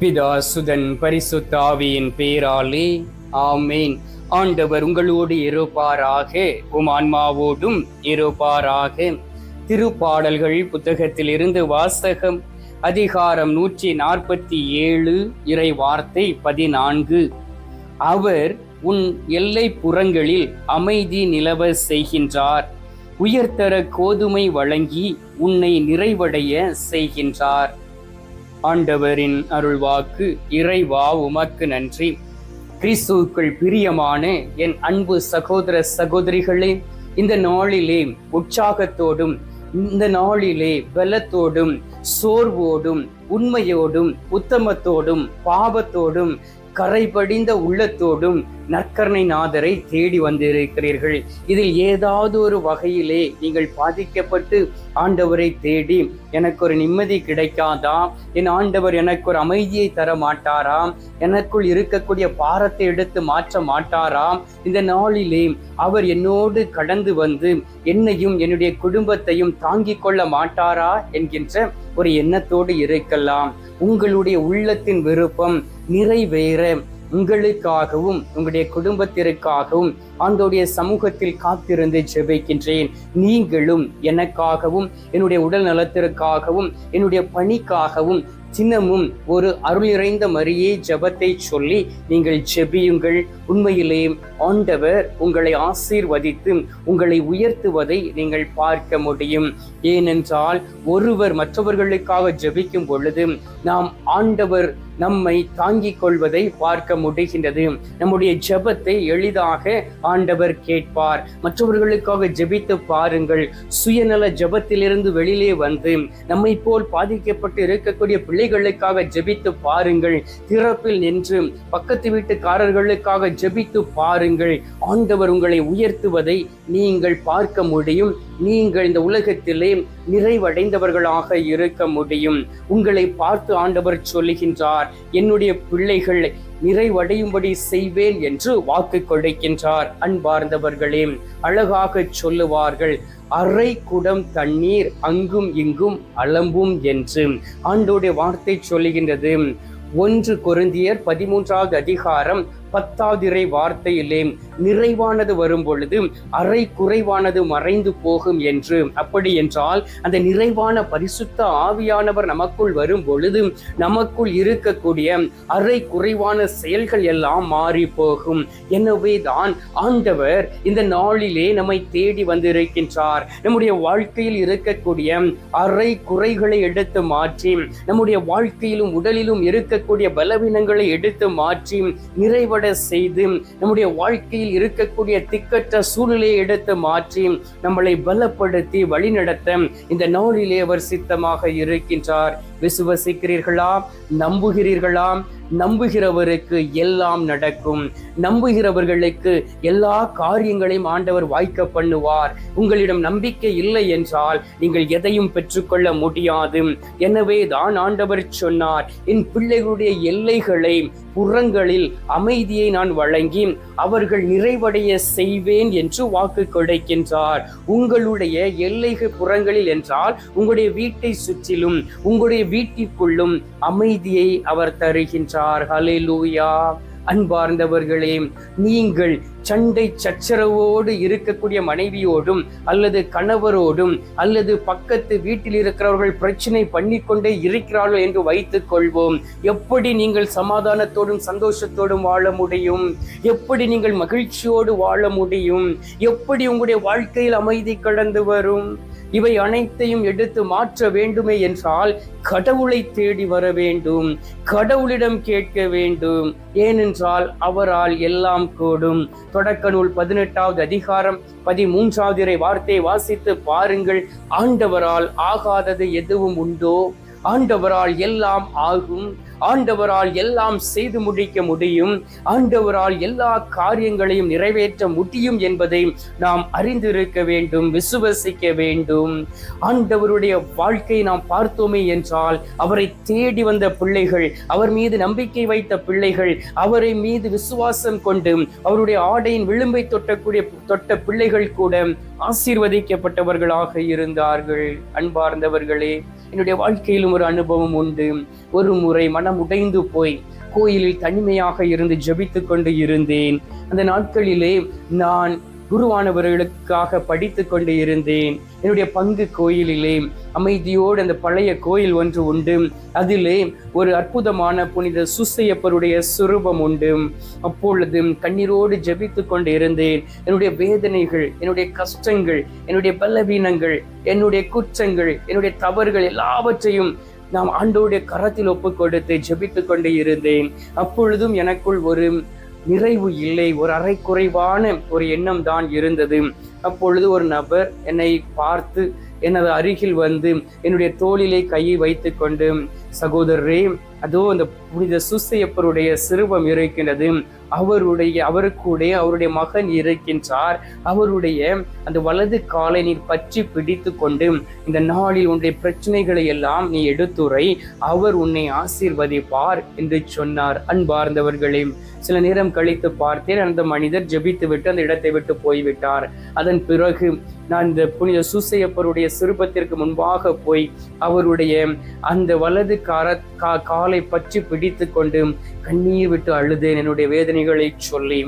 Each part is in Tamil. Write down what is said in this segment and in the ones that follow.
பிதா சுதன் பரிசுத்த ஆவியின் பேராலே ஆமேன். ஆண்டவர் உங்களோடு இருப்பாராக உமான்மாவோடும் இருப்பாராக. திருப்பாடல்கள் புத்தகத்தில் இருந்து வாசகம் அதிகாரம் நூற்றி நாற்பத்தி ஏழு இறை வார்த்தை பதினான்கு. அவர் உன் எல்லை புறங்களில் அமைதி நிலவ செய்கின்றார். உயர்தர கோதுமை வழங்கி உன்னை நிறைவடைய செய்கின்றார். ஆண்டவரின் அருள்வாக்கு இறைவா உமக்கு நன்றி. கிறிஸ்துவுக்குள் பிரியமான என் அன்பு சகோதர சகோதரிகளே இந்த நாளிலே உற்சாகத்தோடும் இந்த நாளிலே பலத்தோடும் சோர்வோடும் உண்மையோடும் உத்தமத்தோடும் பாவத்தோடும் கரைபடிந்த உள்ளத்தோடும் நற்கரணை நாதரை தேடி வந்திருக்கிறீர்கள். இதில் ஏதாவது ஒரு வகையிலே நீங்கள் பாதிக்கப்பட்டு ஆண்டவரை தேடி எனக்கு ஒரு நிம்மதி கிடைக்காதா? என் ஆண்டவர் எனக்கு ஒரு அமைதியை தர மாட்டாரா? எனக்குள் இருக்கக்கூடிய பாரத்தை எடுத்து மாற்ற மாட்டாராம் இந்த நாளிலே அவர் என்னோடு கடந்து வந்து என்னையும் என்னுடைய குடும்பத்தையும் தாங்கிக் கொள்ள மாட்டாரா? என்கின்ற ஒரு எண்ணத்தோடு இருக்கலாம். உங்களுடைய உள்ளத்தின் விருப்பம் நிறைவேற உங்களுக்காகவும் உங்களுடைய குடும்பத்திற்காகவும் ஆண்டோடைய சமூகத்தில் காத்திருந்து ஜெபிக்கின்றேன். நீங்களும் எனக்காகவும் என்னுடைய உடல் நலத்திற்காகவும் என்னுடைய பணிக்காகவும் சின்னமும் ஒரு அருள் நிறைந்த மரியே ஜபத்தை சொல்லி நீங்கள் ஜெபியுங்கள். உண்மையிலே ஆண்டவர் உங்களை ஆசீர்வதித்து உங்களை உயர்த்துவதை நீங்கள் பார்க்க முடியும். ஏனென்றால் ஒருவர் மற்றவர்களுக்காக ஜெபிக்கும் பொழுது நாம் ஆண்டவர் நம்மை தாங்கிக் கொள்வதை பார்க்க முடிகின்றது. நம்முடைய ஜெபத்தை எளிதாக ஆண்டவர் கேட்பார். மற்றவர்களுக்காக ஜெபித்து பாருங்கள். சுயநல ஜெபத்திலிருந்து வெளியிலே வந்து நம்மை போல் பாதிக்கப்பட்டு இருக்கக்கூடிய பிள்ளைகளுக்காக ஜெபித்து பாருங்கள். திறப்பில் நின்று பக்கத்து வீட்டுக்காரர்களுக்காக ஜெபித்து பாருங்கள். ஆண்டவர் உங்களை உயர்த்துவதை நீங்கள் பார்க்க முடியும். நீங்கள் இந்த உலகத்திலே நிறைவடைந்தவர்களாக இருக்க முடியும். உங்களை பார்த்து ஆண்டவர் சொல்லுகின்றார் என்னுடைய பிள்ளைகள் நிறைவடையும்படி செய்வேன் என்று வாக்கு கொடுக்கின்றார். அன்பார்ந்தவர்களே அழகாக சொல்லுவார்கள் அரை குடம் தண்ணீர் அங்கும் இங்கும் அலம்பும் என்று. ஆண்டோடைய வார்த்தை சொல்லுகின்றது. ஒன்று கொருந்தியர் பதிமூன்றாவது அதிகாரம் பத்தாவது இறை வார்த்தையிலே நிறைவானது வரும் பொழுது அரை குறைவானது மறைந்து போகும் என்று. அப்படி என்றால் அந்த நிறைவான பரிசுத்த ஆவியானவர் நமக்குள் வரும் பொழுது நமக்குள் இருக்கக்கூடிய அரை குறைவான செயல்கள் எல்லாம் மாறி போகும். எனவே தான் ஆண்டவர் இந்த நாளிலே நம்மை தேடி வந்திருக்கின்றார். நம்முடைய வாழ்க்கையில் இருக்கக்கூடிய அரை குறைகளை எடுத்து மாற்றி நம்முடைய வாழ்க்கையிலும் உடலிலும் இருக்கக்கூடிய பலவீனங்களை எடுத்து மாற்றி நிறைவ செயல்பட செய்து நம்முடைய வாழ்க்கையில் இருக்கக்கூடிய திக்கற்ற சூழ்நிலையை எடுத்து மாற்றி நம்மளை பலப்படுத்தி வழிநடத்த இந்த நாளிலே அவர் சித்தமாக இருக்கின்றார். விசுவசிக்கிறீர்களா? நம்புகிறீர்களா? நம்புகிறவருக்கு எல்லாம் நடக்கும். நம்புகிறவர்களுக்கு எல்லா காரியங்களையும் ஆண்டவர் வாய்க்க பண்ணுவார். உங்களிடம் நம்பிக்கை இல்லை என்றால் நீங்கள் எதையும் பெற்றுக்கொள்ள முடியாது. எனவே தான் ஆண்டவர் சொன்னார் என் பிள்ளைகளுடைய எல்லைகளை புறங்களில் அமைதியை நான் வழங்கி அவர்கள் நிறைவடைய செய்வேன் என்று வாக்கு கொடுக்கின்றார். உங்களுடைய எல்லைகள் புறங்களில் என்றால் உங்களுடைய வீட்டை சுற்றிலும் உங்களுடைய வீட்டிற்குள்ளும் அமைதியை அவர் தருகின்றார். ஹalleluya. அன்பார்ந்தவர்களே நீங்கள் சண்டை சச்சரவோடு இருக்கக்கூடிய மனைவியோடும் அல்லது கணவரோடும் அல்லது பக்கத்து வீட்டில் இருக்கிறவர்கள் பிரச்சனை பண்ணிக்கொண்டே இருக்கிறார்கள் என்று வைத்துக் கொள்வோம் எப்படி நீங்கள் சமாதானத்தோடும் சந்தோஷத்தோடும் வாழ முடியும்? எப்படி நீங்கள் மகிழ்ச்சியோடு வாழ முடியும்? எப்படி உங்களுடைய வாழ்க்கையில் அமைதி கடந்து வரும்? இவை அனைத்தையும் எடுத்து மாற்ற வேண்டுமே என்றால் கடவுளை தேடி வர வேண்டும். கடவுளிடம் கேட்க வேண்டும். ஏனென்றால் அவரால் எல்லாம் கூடும். தொடக்க நூல் பதினெட்டாவது அதிகாரம் பதிமூன்றாவது வார்த்தை வார்த்தையை வாசித்து பாருங்கள். ஆண்டவரால் ஆகாதது எதுவும் உண்டோ? ஆண்டவரால் எல்லாம் ஆகும். ஆண்டவரால் எல்லாம் செய்து முடிக்க முடியும். ஆண்டவரால் எல்லா காரியங்களையும் நிறைவேற்ற முடியும் என்பதை நாம் அறிந்திருக்க வேண்டும் விசுவசிக்க வேண்டும். ஆண்டவருடைய வாழ்க்கையை நாம் பார்த்தோமே என்றால் அவரை தேடி வந்த பிள்ளைகள் அவர் மீது நம்பிக்கை வைத்த பிள்ளைகள் அவரை மீது விசுவாசம் கொண்டு அவருடைய ஆடையின் விளிம்பை தொட்டக்கூடிய தொட்ட பிள்ளைகள் கூட ஆசீர்வதிக்கப்பட்டவர்களாக இருந்தார்கள். அன்பார்ந்தவர்களே என்னுடைய வாழ்க்கையிலும் ஒரு அனுபவம் உண்டு. ஒரு முறை மனம் உடைந்து போய் கோயிலில் தனிமையாக இருந்து ஜபித்து கொண்டு இருந்தேன். அந்த நாட்களிலே நான் குருவானவர்களுக்காக படித்து கொண்டு இருந்தேன். என்னுடைய பங்கு கோயிலிலே அமைதியோடு அந்த பழைய கோயில் ஒன்று உண்டு. அதிலே ஒரு அற்புதமான புனித சுசையப்பருடைய சுரூபம் உண்டு. அப்பொழுது கண்ணீரோடு ஜபித்து கொண்டு இருந்தேன். என்னுடைய வேதனைகள் என்னுடைய கஷ்டங்கள் என்னுடைய பலவீனங்கள் என்னுடைய குற்றங்கள் என்னுடைய தவறுகள் எல்லாவற்றையும் நாம் ஆண்டோடைய கரத்தில் ஒப்பு கொடுத்து ஜெபித்து கொண்டு இருந்தேன். அப்பொழுதும் எனக்குள் ஒரு நிறைவு இல்லை. ஒரு அரை குறைவான ஒரு எண்ணம் தான் இருந்தது. அப்பொழுது ஒரு நபர் என்னை பார்த்து எனது அருகில் வந்து என்னுடைய தோளிலே கையை வைத்து கொண்டு சகோதரரே அதோ அந்த புனித சுசையப்பருடைய சிறுவம் இருக்கின்றது. அவருடைய அவருக்குடைய அவருடைய மகன் இருக்கின்றார். அவருடைய அந்த வலது காலை நீர் பற்றி பிடித்து கொண்டு இந்த நாளில் உன்னுடைய பிரச்சனைகளை எல்லாம் நீ எடுத்துரை அவர் உன்னை ஆசீர்வதிப்பார் என்று சொன்னார் அன்பார்ந்தவர்களே. சில நேரம் கழித்து பார்த்தேன் அந்த மனிதர் ஜெபித்து விட்டு அந்த இடத்தை விட்டு போய்விட்டார். அதன் பிறகு நான் இந்த புனித சூசையப்பருடைய சிறுபத்திற்கு முன்பாக போய் அவருடைய அந்த வலது கார கா காலை பற்றி பிடித்து கொண்டு கண்ணீர் விட்டு அழுதேன். என்னுடைய வேதனைகளை சொல்லி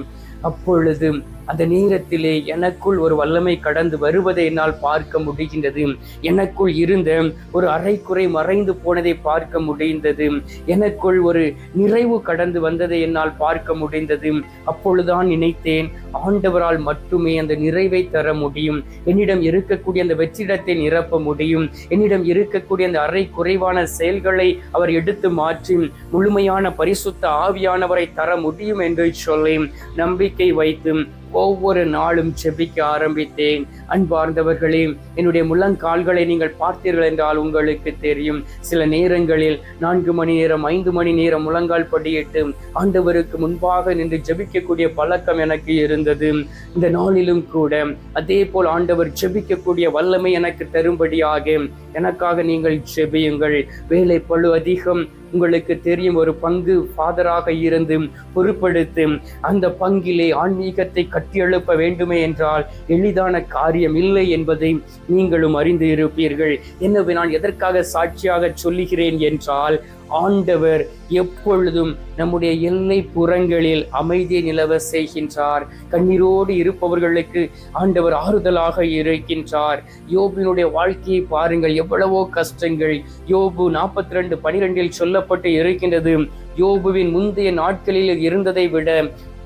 அப்பொழுது அந்த நேரத்திலே எனக்குள் ஒரு வல்லமை கடந்து வருவதை என்னால் பார்க்க முடிகின்றது. எனக்குள் இருந்த ஒரு அரைக்குறை மறைந்து போனதை பார்க்க முடிந்தது எனக்குள் ஒரு நிறைவு கடந்து வந்ததை என்னால் பார்க்க முடிந்தது அப்பொழுதுதான் நினைத்தேன் ஆண்டவரால் மட்டுமே அந்த நிறைவை தர முடியும். என்னிடம் இருக்கக்கூடிய அந்த வெற்றிடத்தை நிரப்ப முடியும். என்னிடம் இருக்கக்கூடிய அந்த அரை குறைவான செயல்களை அவர் எடுத்து மாற்றி முழுமையான பரிசுத்த ஆவியானவரை தர முடியும் என்று சொல்லி நம்பிக்கை வைத்து ஒவ்வொரு நாளும் செபிக்க ஆரம்பித்தேன். அன்பார்ந்தவர்களே என்னுடைய முள்ளங்கால்களை நீங்கள் பார்த்தீர்கள் என்றால் உங்களுக்கு தெரியும். சில நேரங்களில் நான்கு மணி நேரம் ஐந்து மணி நேரம் முழங்கால் படியிட்டு ஆண்டவருக்கு முன்பாக நின்று ஜெபிக்கக்கூடிய பழக்கம் எனக்கு இருந்தது. இந்த நாளிலும் கூட அதே போல் ஆண்டவர் ஜெபிக்கக்கூடிய வல்லமை எனக்கு தரும்படியாக எனக்காக நீங்கள் ஜெபியுங்கள். வேலை பழு அதிகம் உங்களுக்கு தெரியும் ஒரு பங்கு ஃபாதராக இருந்து பொறுப்படுத்து அந்த பங்கிலே ஆன்மீகத்தை கட்டியெழுப்ப வேண்டுமே என்றால் எளிதான காரியம் இல்லை என்பதை நீங்களும் அறிந்து இருப்பீர்கள். என்னவே நான் எதற்காக சாட்சியாக சொல்லுகிறேன் என்றால் ஆண்டவர் எப்பொழுதும் நம்முடைய எல்லை புறங்களில் அமைதியை நிலவ செய்கின்றார். கண்ணீரோடு இருப்பவர்களுக்கு ஆண்டவர் ஆறுதலாக இருக்கின்றார். யோபினுடைய வாழ்க்கையை பாருங்கள் எவ்வளவோ கஷ்டங்கள் யோபு நாற்பத்தி ரெண்டு பனிரெண்டில் சொல்லப்பட்டு இருக்கின்றது. யோபுவின் முந்தைய நாட்களில் இருந்ததை விட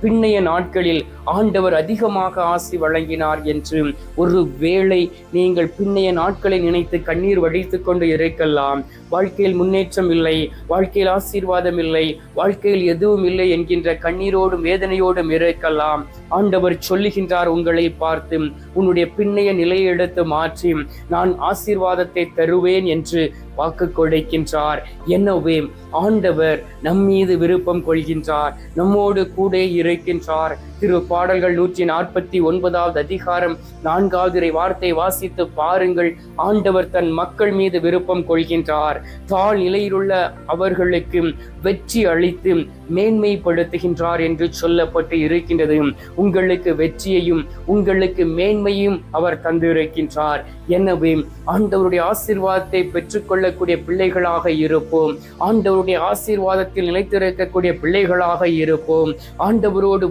பின்னைய நாட்களில் ஆண்டவர் அதிகமாக ஆசி வழங்கினார் என்று ஒரு வேளை நீங்கள் பின்னைய நாட்களை நினைத்து கண்ணீர் வடித்து கொண்டு இருக்கலாம். வாழ்க்கையில் முன்னேற்றம் இல்லை வாழ்க்கையில் ஆசீர்வாதம் இல்லை வாழ்க்கையில் எதுவும் இல்லை என்கின்ற கண்ணீரோடும் வேதனையோடும் இருக்கலாம். ஆண்டவர் சொல்லுகின்றார் உங்களை பார்த்து உன்னுடைய பின்னைய நிலையை எடுத்து மாற்றி நான் ஆசீர்வாதத்தை தருவேன் என்று வாக்கு கொடுக்கின்றார். எனவே ஆண்டவர் நம் மீது விருப்பம் கொள்கின்றார். நம்மோடு கூட இருக்கின்றார். திரு பாடல்கள் நூற்றி நாற்பத்தி ஒன்பதாவது அதிகாரம் நான்காவது வார்த்தை வாசித்து பாருங்கள். ஆண்டவர் தன் மக்கள் மீது விருப்பம் கொள்கின்றார். தாழ் நிலையிலுள்ள அவர்களுக்கு வெற்றி அளித்து மேன்மைப்படுத்துகின்றார் என்று சொல்லப்பட்டு இருக்கின்றது. உங்களுக்கு வெற்றியையும் உங்களுக்கு மேன்மையும் அவர் தந்திருக்கின்றார். எனவே ஆண்டவருடைய ஆசீர்வாதத்தை பெற்றுக்கொள்ளக்கூடிய பிள்ளைகளாக இருப்போம். ஆண்டவருடைய ஆசீர்வாதத்தில் நிலைத்திருக்கக்கூடிய பிள்ளைகளாக இருப்போம். ஆண்டவரோடு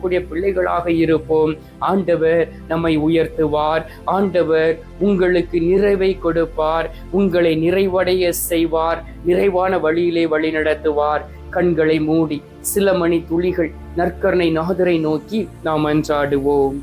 வழிநடக்கக்கூடிய பிள்ளைகளாக இருப்போம். ஆண்டவர் நம்மை உயர்த்துவார். ஆண்டவர் உங்களுக்கு நிறைவை கொடுப்பார். உங்களை நிறைவடைய செய்வார். நிறைவான வழியிலே வழி நடத்துவார். கண்களை மூடி சில மணி துளிகள் நற்கருணை நாதரை நோக்கி நாம் அன்றாடுவோம்.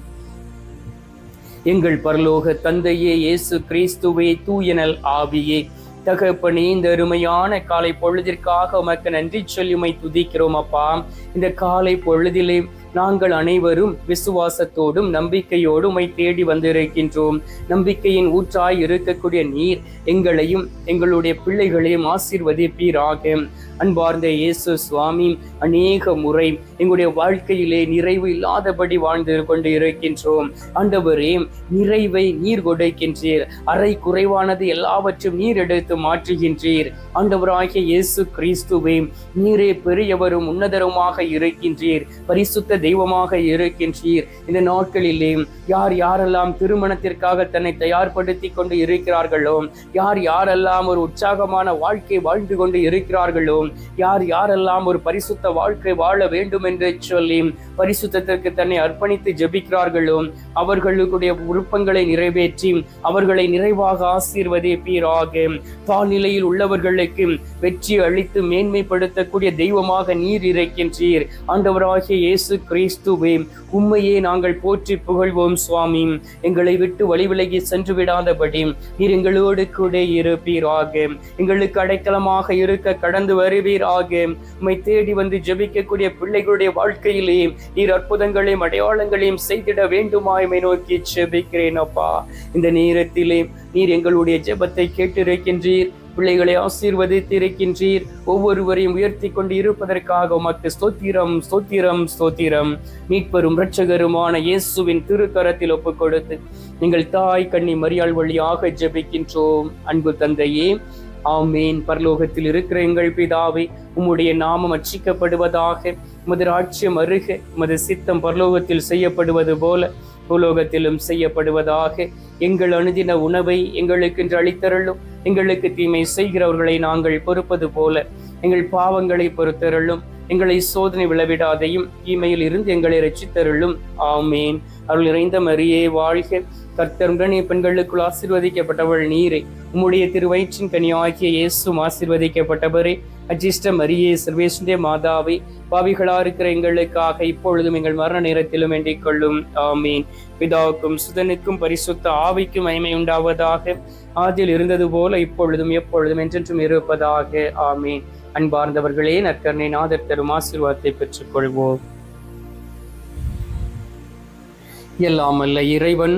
எங்கள் பரலோக தந்தையே இயேசு கிறிஸ்துவே தூயனல் ஆவியே. தகப்பனே இந்த அருமையான காலை பொழுதிற்காக உமக்கு நன்றி சொல்லி உமை துதிக்கிறோம் அப்பா. இந்த காலை பொழுதிலே நாங்கள் அனைவரும் விசுவாசத்தோடும் நம்பிக்கையோடும் உமை தேடி வந்திருக்கின்றோம். நம்பிக்கையின் ஊற்றாய் இருக்கக்கூடிய நீர் எங்களையும் எங்களுடைய பிள்ளைகளையும் ஆசீர்வதிப்பீராக. அன்பார்ந்த இயேசு சுவாமி அநேக முறை எங்களுடைய வாழ்க்கையிலே நிறைவு இல்லாதபடி வாழ்ந்து கொண்டு இருக்கின்றோம். ஆண்டவரே நிறைவை நீர் கொடுக்கின்றீர். அரை குறைவானது எல்லாவற்றும் நீர் எடுத்து மாற்றுகின்றீர். ஆண்டவராகிய இயேசு கிறிஸ்துவே நீரே பெரியவரும் உன்னதருமாக இருக்கின்றீர். பரிசுத்த பரிசுத்த தெய்வமாக இருக்கின்றீர். இந்த நாட்களிலே யார் யாரெல்லாம் திருமணத்திற்காக தன்னை தயார்படுத்தி கொண்டு இருக்கிறார்களோ யார் யாரெல்லாம் ஒரு உற்சாகமான வாழ்க்கை வாழ்ந்து கொண்டு இருக்கிறார்களோ யார் யாரெல்லாம் ஒரு பரிசுத்த வாழ்க்கை வாழ வேண்டும் என்று சொல்லி பரிசுத்தத்திற்கு தன்னை அர்ப்பணித்து ஜபிக்கிறார்களோ அவர்களுடைய விருப்பங்களை நிறைவேற்றி அவர்களை நிறைவாக ஆசீர்வதிப்பீராக பால்நிலையில் உள்ளவர்களுக்கு வெற்றி அளித்து மேன்மைப்படுத்தக்கூடிய தெய்வமாக நீர் இருக்கின்றீர். ஆண்டவராகிய இயேசு கிறிஸ்துவே உண்மையே நாங்கள் போற்றி புகழ்வோம் சுவாமி. எங்களை விட்டு வழி விலகி சென்று விடாதபடி நீர் எங்களோடு கூட இருப்பீராக. எங்களுக்கு அடைக்கலமாக இருக்க கடந்து வருவீராக. உம்மை தேடி வந்து ஜெபிக்கக்கூடிய பிள்ளைகளுடைய வாழ்க்கையிலே நீர் அற்புதங்களையும் அடையாளங்களையும் செய்திட வேண்டுமாய்மை நோக்கி ஜெபிக்கிறேன் அப்பா. இந்த நேரத்திலே நீர் எங்களுடைய ஜெபத்தை கேட்டிருக்கின்றீர். பிள்ளைகளை ஆசீர்வதித்திருக்கின்றீர். ஒவ்வொருவரையும் உயர்த்தி கொண்டு இருப்பதற்காக உமக்கு ஸ்தோத்திரம் ஸ்தோத்திரம் ஸ்தோத்திரம். மீட்பெரும் இரட்சகருமான இயேசுவின் திருக்கரத்தில் ஒப்புக் கொடுத்து நீங்கள் தாய் கண்ணி மரியாள் வழியாக ஜெபிக்கின்றோம். அன்பு தந்தையே ஆமேன். பரலோகத்தில் இருக்கிற எங்கள் பிதாவை உம்முடைய நாமம் அச்சிக்கப்படுவதாக உமது ராட்சியம் அருக உமது சித்தம் பரலோகத்தில் செய்யப்படுவது போல பூலோகத்திலும் செய்யப்படுவதாக எங்கள் அணுதின உணவை எங்களுக்கு அளித்தருளும். எங்களுக்கு தீமை செய்கிறவர்களை நாங்கள் பொறுப்பது போல எங்கள் பாவங்களை பொறுத்தருளும். எங்களை சோதனை விளவிடாதையும் தீமையில் இருந்து எங்களை ரட்சித்தருளும் ஆமேன். அருள் நிறைந்த மரியே வாழ்க. கர்த்தருடனே பெண்களுக்குள் ஆசிர்வதிக்கப்பட்டவள் நீரை. உம்முடைய திருவயிற்றின் கனியாகிய இயேசும் ஆசிர்வதிக்கப்பட்டவரே. அஜிஷ்ட மரியே சர்வேசுடைய மாதாவை பாவிகளா இருக்கிற எங்களுக்காக இப்பொழுதும் எங்கள் மரண நேரத்திலும் வேண்டிக் கொள்ளும். ஆமீன். பிதாவுக்கும் சுதனுக்கும் பரிசுத்த ஆவிக்கும் மகிமை உண்டாவதாக. ஆதியில் இருந்தது போல இப்பொழுதும் எப்பொழுதும் என்றென்றும் இருப்பதாக. ஆமீன். அன்பார்ந்தவர்களே நற்கர்ணை நாதர் தரும் ஆசீர்வாதத்தை பெற்றுக் கொள்வோம் எல்லாம் அல்ல இறைவன்